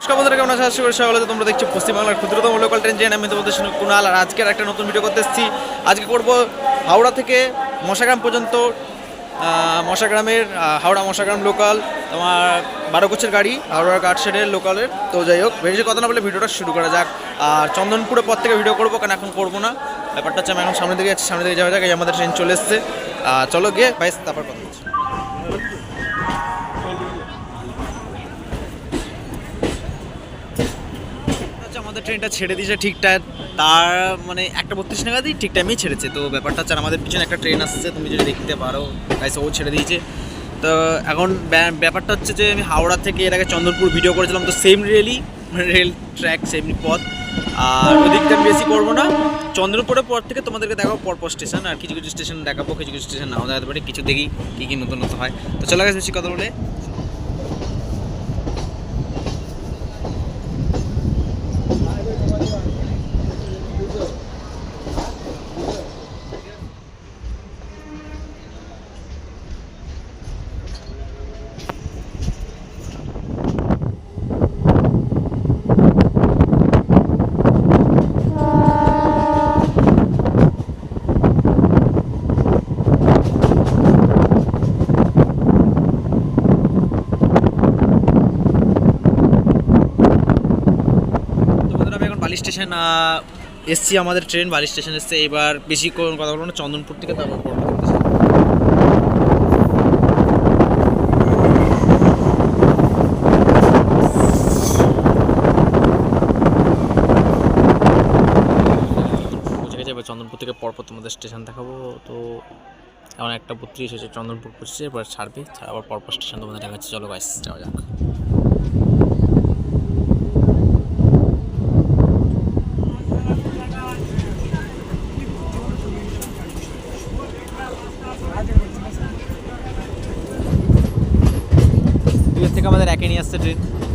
নমস্কার কেমন আছো আশা করি সকলে তোমরা দেখছ পশ্চিমবাংলার ক্ষুদ্রতম লোকাল ট্রেন ট্রেন আমি তোমাদের সঙ্গে কুণাল আর আজকের একটা নতুন ভিডিও করতে এসেছি। আজকে করব হাওড়া থেকে মশাগ্রাম পর্যন্ত মশাগ্রামের হাওড়া মশাগ্রাম লোকাল তোমার বারো কোচের গাড়ি হাওড়ার গার্ডশেডের লোকালের তো যাই হোক, বেশি কথা না বলে ভিডিওটা শুরু করা যাক। আর চন্দনপুরের পর থেকে ভিডিও করব, কারণ এখন করব না। ব্যাপারটা হচ্ছে আমি এখন সামনে দিকে যাচ্ছি সামনে দিকে যাওয়া যাক আমাদের ট্রেন চলে এসছে। চলো গিয়ে ভাই তারপর কথা। ট্রেনটা ছেড়ে দিয়েছে ঠিক তার মানে একটা বত্রিশ নাগাদই ঠিক টাইমেই ছেড়েছে। তো ব্যাপারটা হচ্ছে আমাদের পিছনে একটা ট্রেন আসছে, তুমি যদি দেখতে পারো গাইস ও ছেড়ে দিয়েছে। তো এখন ব্যা- ব্যাপারটা হচ্ছে যে আমি হাওড়া থেকে এর আগে চন্দনপুর ভিডিও করেছিলাম, তো সেম রেলই রেল ট্র্যাক সেম পথ। আর ওদিকটা বেশি করব না। চন্দ্রপুরের পর থেকে তোমাদেরকে দেখাবো পরপর স্টেশন আর কিছু কিছু স্টেশন দেখাবো, কিছু কিছু স্টেশন নাও দেখাতে পারি কিছু দেখি কী কী নতুন নতুন হয়। তো চলে গেছে বেশি কথা বলে তো বন্ধুরা আমি এখন বালি স্টেশন এসছি আমাদের ট্রেন বালি স্টেশন এসছে। এবার বেশি কথা বলব না, চন্দনপুর থেকে তারপর চন্দনপুর থেকে পরপর তোমাদের স্টেশন দেখাবো। তো এখন একটা বত্রিশ হয়েছে, চন্দনপুর পড়ছে এবার ছাড়বে। ছাড়া আবার পরপর স্টেশন তোমাদের দেখাচ্ছে। চলো গাইস যাওয়া যাক। থেকে নিয়ে আসছে ট্রেন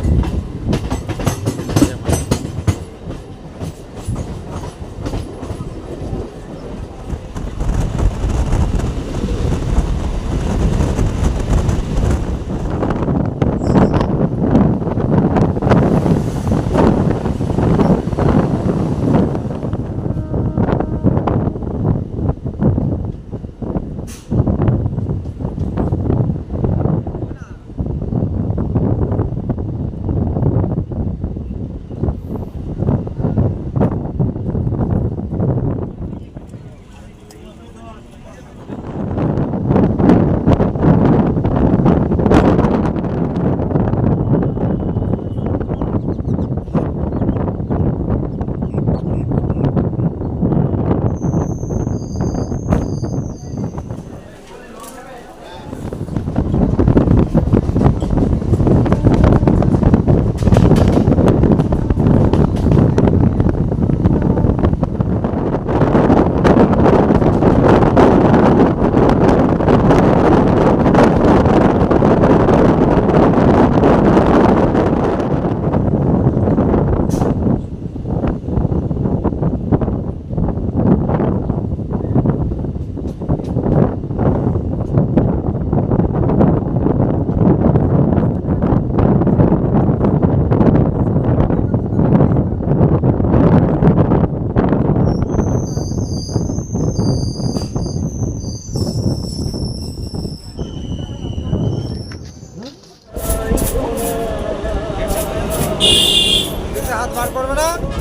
বার করবে না।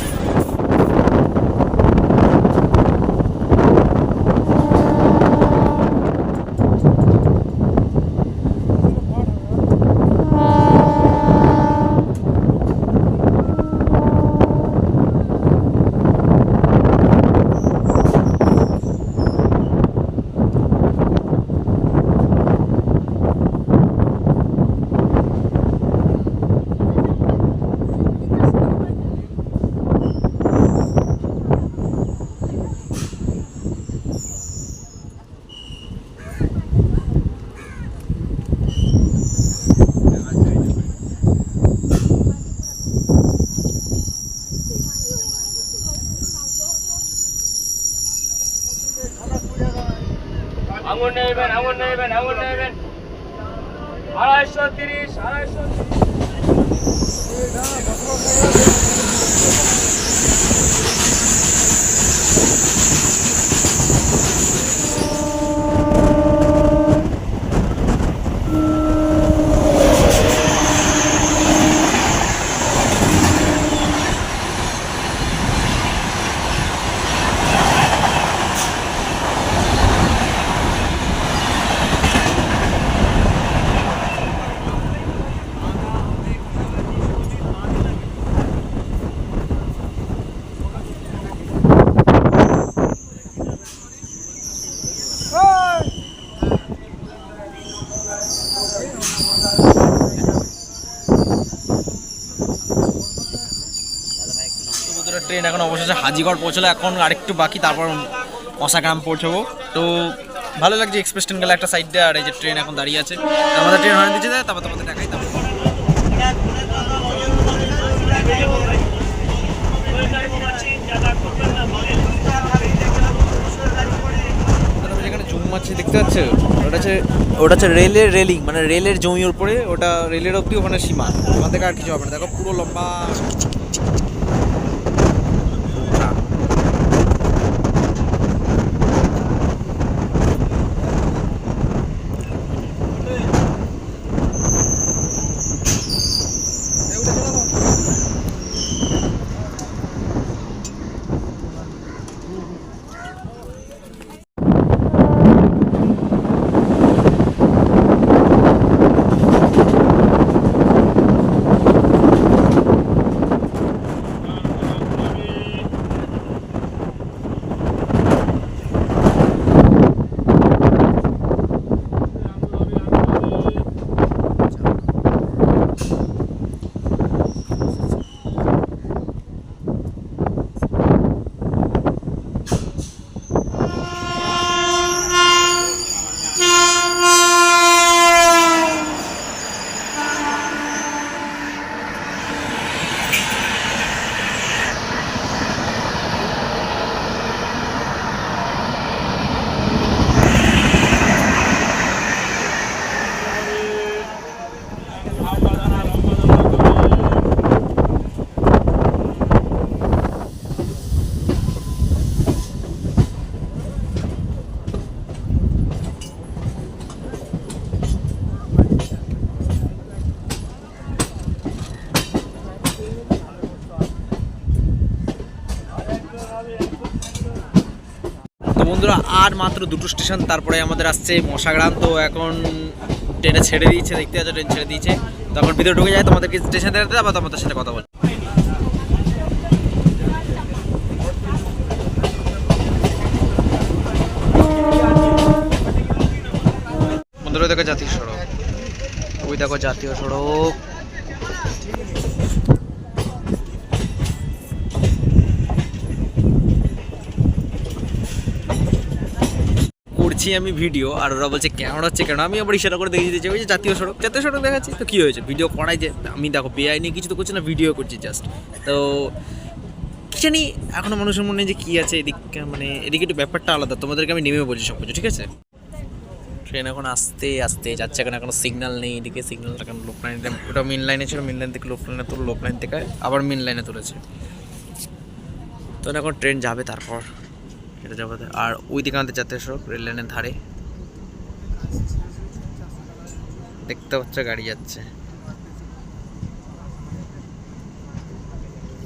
ট্রেন এখন অবশেষে হাজিগড় পৌঁছলো। এখন আরেকটু বাকি, তারপর মশাগ্রাম পৌঁছবো। তো ভালো লাগছে এক্সপ্রেস ট্রেন গেলে একটা সাইডে আর এই যে ট্রেন এখন দাঁড়িয়ে আছে। আমাদের ট্রেন হয়ে দিচ্ছে, তারপর তোমাদের দেখাই তারপর। দেখতে পাচ্ছ? ওটা হচ্ছে ওটা হচ্ছে রেলের রেলিং মানে রেলের জমির উপরে, ওটা রেলের অবধি, ওখানে সীমা। থেকে আর কিছু হবে না। দেখো পুরো লম্বা। মাত্র দুটো স্টেশন, তারপরে আমাদের আসছে মশাগ্রাম। তো এখন ট্রেনে ছেড়ে দিয়েছে, দেখতে পাচ্ছ, ট্রেন ছেড়ে দিয়েছে। তখন ভিতরে ঢুকে যায় তোমাদেরকে স্টেশন দেখাতে আবার তোমাদের সাথে কথা বল জাতীয় সড়ক। ওই দেখো জাতীয় সড়ক। করছি আমি ভিডিও আর ওরা বলছে ক্যামেরা হচ্ছে কেন? আমি আবার ইশারা করে দেখিয়ে দিচ্ছি ওই যে জাতীয় সড়ক জাতীয় সড়ক দেখাচ্ছি? তো কী হয়েছে? ভিডিও করাই যে, আমি দেখো, বেআইনি কিছু তো করছি না, ভিডিও করছি জাস্ট তো জানি, এখনও মানুষের মনে যে কী আছে, এদিক মানে এদিকে একটু ব্যাপারটা আলাদা। তোমাদেরকে আমি নেমে বলছি সব কিছু ঠিক আছে? ট্রেন এখন আস্তে আস্তে যাচ্ছে, এখন এখনও সিগন্যাল নেই এদিকে সিগন্যালটা এখন লোক লাইনে ওটা মেন লাইনে ছিল মেন লাইন থেকে লোক লাইনে তুলো লোক লাইন থেকে আবার মেন লাইনে তুলেছে। তো এখন ট্রেন যাবে তারপর। এটা যাবে। আর ওই দিকে আমাদের সড়ক, রেল লাইনের ধারে। দেখতে পাচ্ছ গাড়ি যাচ্ছে।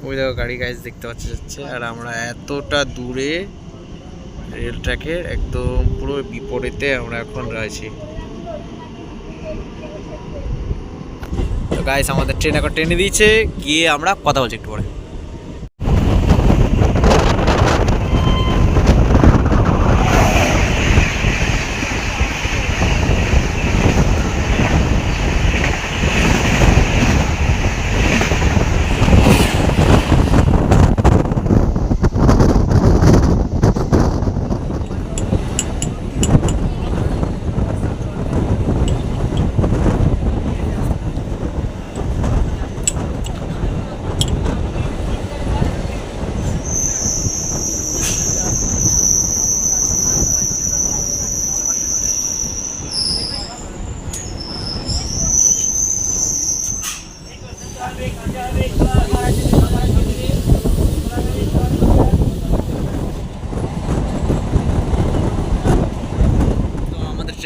ওই দেখো গাড়ি গাইজ দেখতে পাচ্ছ যাচ্ছে। আর আমরা এতটা দূরে রেল ট্র্যাকের একদম পুরো বিপরীতে আমরা এখন রয়েছি। তো গাইস আমাদের ট্রেন এখন ট্রেনে দিয়েছে। গিয়ে আমরা কথা বলছি একটু পরে।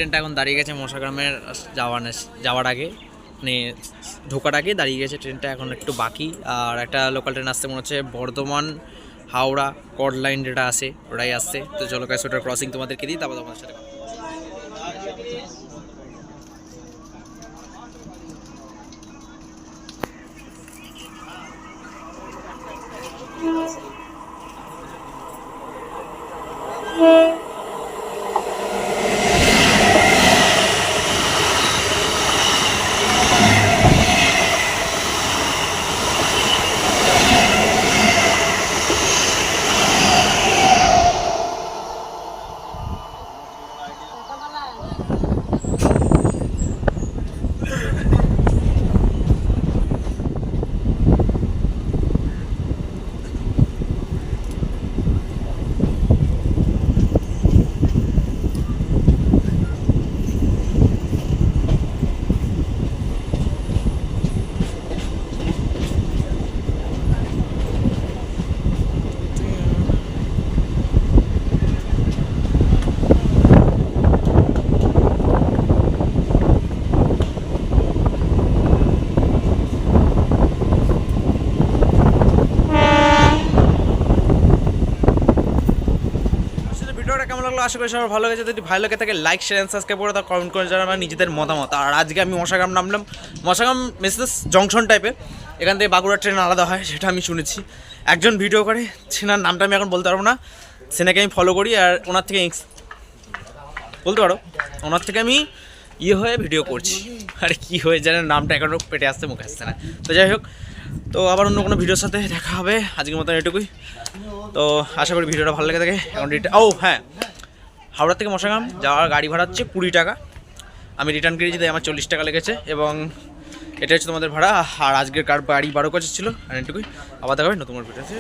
ট্রেনটা এখন দাঁড়িয়ে গেছে মশাগ্রামের যাওয়ার যাওয়ার আগে। মানে ঢোকার আগে দাঁড়িয়ে গেছে ট্রেনটা, এখন একটু বাকি। আর একটা লোকাল ট্রেন আসতে মনে হচ্ছে বর্ধমান, হাওড়া কড লাইন যেটা আছে, ওটাই আসছে। তো চলো কাজ ওটার ক্রসিং তোমাদেরকে দিই, তারপর তোমাদের সাথে Yeah. আশা করি সবার ভালো গেছে যদি ভালো লাগে থাকে লাইক শেয়ার সাবস্ক্রাইব করে তার কমেন্ট করে জানাবেন নিজেদের মতামত। আর আজকে আমি মশাগ্রাম নামলাম। মশাগ্রাম মেসেস জংশন টাইপের এখান থেকে বাঁকুড়া ট্রেন আলাদা হয়, সেটা আমি শুনেছি। একজন ভিডিও করে, সেনার নামটা আমি এখন বলতে পারব না। সেনাকে আমি ফলো করি আর ওনার থেকে বলতে পারো? ওনার থেকে আমি ইয়ে হয়ে ভিডিও করছি। আর কী হয়ে জানে নামটা এখনও পেটে আসতে মুখে আসছে না। তো যাই হোক, তো আবার অন্য কোনো ভিডিওর সাথে দেখা হবে। আজকের মতন এটুকুই। তো আশা করি ভিডিওটা ভালো লেগে থাকে। এখন ও হ্যাঁ। হাওড়া থেকে মশাগ্রাম যাওয়ার গাড়ি ভাড়া হচ্ছে কুড়ি টাকা। আমি রিটার্ন করেছি তাই আমার চল্লিশ টাকা লেগেছে এবং এটা হচ্ছে তোমাদের ভাড়া। আর আজকের কার বাড়ি বারো কাছে ছিল, আর এটুকুই। আবার দেখা হবে নতুন ভিডিওতে